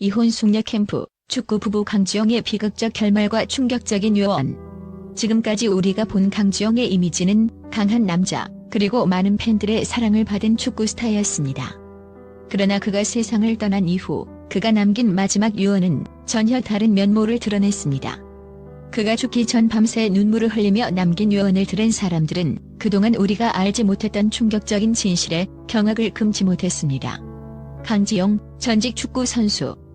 이혼 숙녀 캠프, 축구 부부 강지영의 비극적 결말과 충격적인 요원. 지금까지 우리가 본 강지영의 이미지는 강한 남자, 그리고 많은 팬들의 사랑을 받은 축구 스타였습니다. 그러나 그가 세상을 떠난 이후 그가 남긴 마지막 유언은 전혀 다른 면모를 드러냈습니다. 그가 죽기 전 밤새 눈물을 흘리며 남긴 유언을 들은 사람들은 그동안 우리가 알지 못했던 충격적인 진실에 경악을 금치 못했습니다. 강지영, 전직 축구 선수.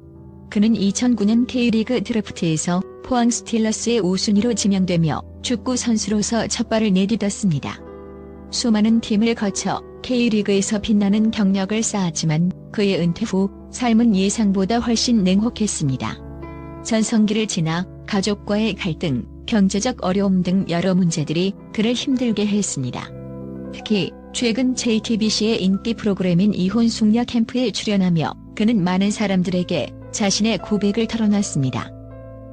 그는 2009년 K리그 드래프트에서 포항 스틸러스의 우순위로 지명되며 축구 선수로서 첫 발을 내딛었습니다. 수많은 팀을 거쳐 K리그에서 빛나는 경력을 쌓았지만 그의 은퇴 후 삶은 예상보다 훨씬 냉혹했습니다. 전성기를 지나 가족과의 갈등, 경제적 어려움 등 여러 문제들이 그를 힘들게 했습니다. 특히 최근 JTBC의 인기 프로그램인 이혼 숙녀 캠프에 출연하며 그는 많은 사람들에게 자신의 고백을 털어놨습니다.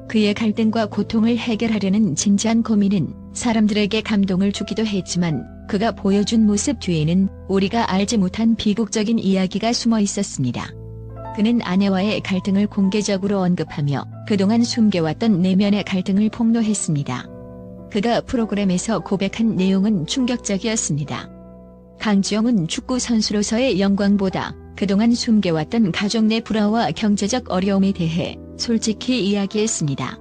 그의 갈등과 고통을 해결하려는 진지한 고민은 사람들에게 감동을 주기도 했지만 그가 보여준 모습 뒤에는 우리가 알지 못한 비극적인 이야기가 숨어 있었습니다. 그는 아내와의 갈등을 공개적으로 언급하며 그동안 숨겨왔던 내면의 갈등을 폭로했습니다. 그가 프로그램에서 고백한 내용은 충격적이었습니다. 강지영은 축구 선수로서의 영광보다 그동안 숨겨왔던 가족 내 불화와 경제적 어려움에 대해 솔직히 이야기했습니다.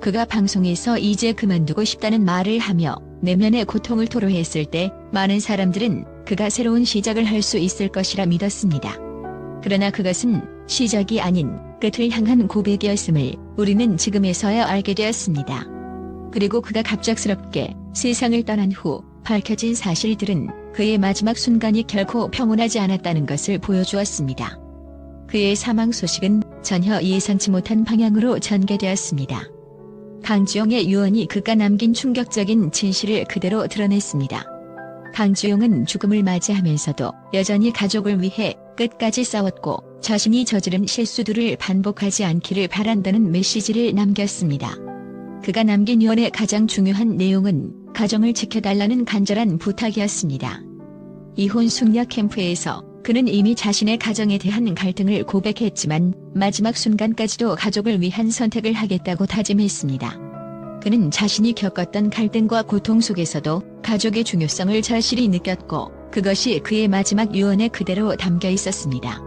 그가 방송에서 이제 그만두고 싶다는 말을 하며 내면의 고통을 토로했을 때 많은 사람들은 그가 새로운 시작을 할 수 있을 것이라 믿었습니다. 그러나 그것은 시작이 아닌 끝을 향한 고백이었음을 우리는 지금에서야 알게 되었습니다. 그리고 그가 갑작스럽게 세상을 떠난 후 밝혀진 사실들은 그의 마지막 순간이 결코 평온하지 않았다는 것을 보여주었습니다. 그의 사망 소식은 전혀 예상치 못한 방향으로 전개되었습니다. 강지용의 유언이 그가 남긴 충격적인 진실을 그대로 드러냈습니다. 강지용은 죽음을 맞이하면서도 여전히 가족을 위해 끝까지 싸웠고 자신이 저지른 실수들을 반복하지 않기를 바란다는 메시지를 남겼습니다. 그가 남긴 유언의 가장 중요한 내용은 가정을 지켜달라는 간절한 부탁이었습니다. 이혼 숙녀 캠프에서 그는 이미 자신의 가정에 대한 갈등을 고백했지만 마지막 순간까지도 가족을 위한 선택을 하겠다고 다짐했습니다. 그는 자신이 겪었던 갈등과 고통 속에서도 가족의 중요성을 절실히 느꼈고 그것이 그의 마지막 유언에 그대로 담겨 있었습니다.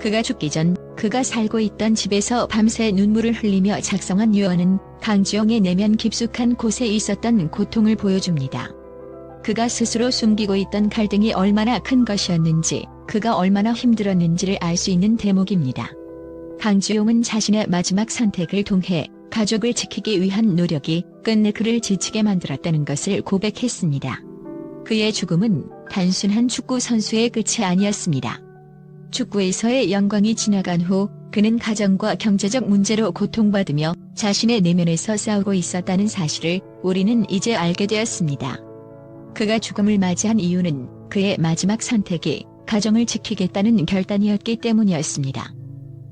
그가 죽기 전 그가 살고 있던 집에서 밤새 눈물을 흘리며 작성한 유언은 강지영의 내면 깊숙한 곳에 있었던 고통을 보여줍니다. 그가 스스로 숨기고 있던 갈등이 얼마나 큰 것이었는지, 그가 얼마나 힘들었는지를 알 수 있는 대목입니다. 강지용은 자신의 마지막 선택을 통해 가족을 지키기 위한 노력이 끝내 그를 지치게 만들었다는 것을 고백했습니다. 그의 죽음은 단순한 축구 선수의 끝이 아니었습니다. 축구에서의 영광이 지나간 후 그는 가정과 경제적 문제로 고통받으며 자신의 내면에서 싸우고 있었다는 사실을 우리는 이제 알게 되었습니다. 그가 죽음을 맞이한 이유는 그의 마지막 선택이 가정을 지키겠다는 결단이었기 때문이었습니다.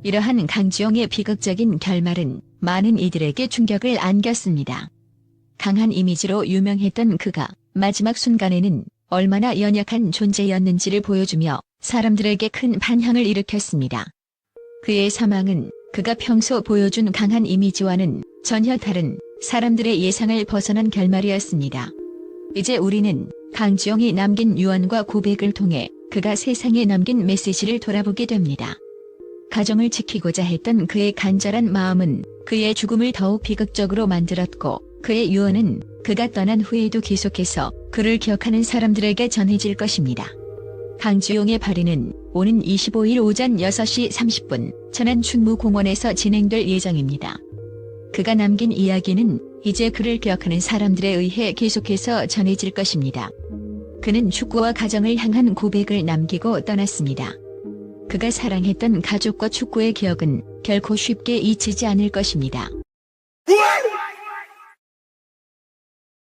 이러한 강지영의 비극적인 결말은 많은 이들에게 충격을 안겼습니다. 강한 이미지로 유명했던 그가 마지막 순간에는 얼마나 연약한 존재였는지를 보여주며 사람들에게 큰 반향을 일으켰습니다. 그의 사망은 그가 평소 보여준 강한 이미지와는 전혀 다른 사람들의 예상을 벗어난 결말이었습니다. 이제 우리는 강지영이 남긴 유언과 고백을 통해 그가 세상에 남긴 메시지를 돌아보게 됩니다. 가정을 지키고자 했던 그의 간절한 마음은 그의 죽음을 더욱 비극적으로 만들었고 그의 유언은 그가 떠난 후에도 계속해서 그를 기억하는 사람들에게 전해질 것입니다. 강지용의 발인은 오는 25일 오전 6시 30분 천안 충무공원에서 진행될 예정입니다. 그가 남긴 이야기는 이제 그를 기억하는 사람들에 의해 계속해서 전해질 것입니다. 그는 축구와 가정을 향한 고백을 남기고 떠났습니다. 그가 사랑했던 가족과 축구의 기억은 결코 쉽게 잊히지 않을 것입니다.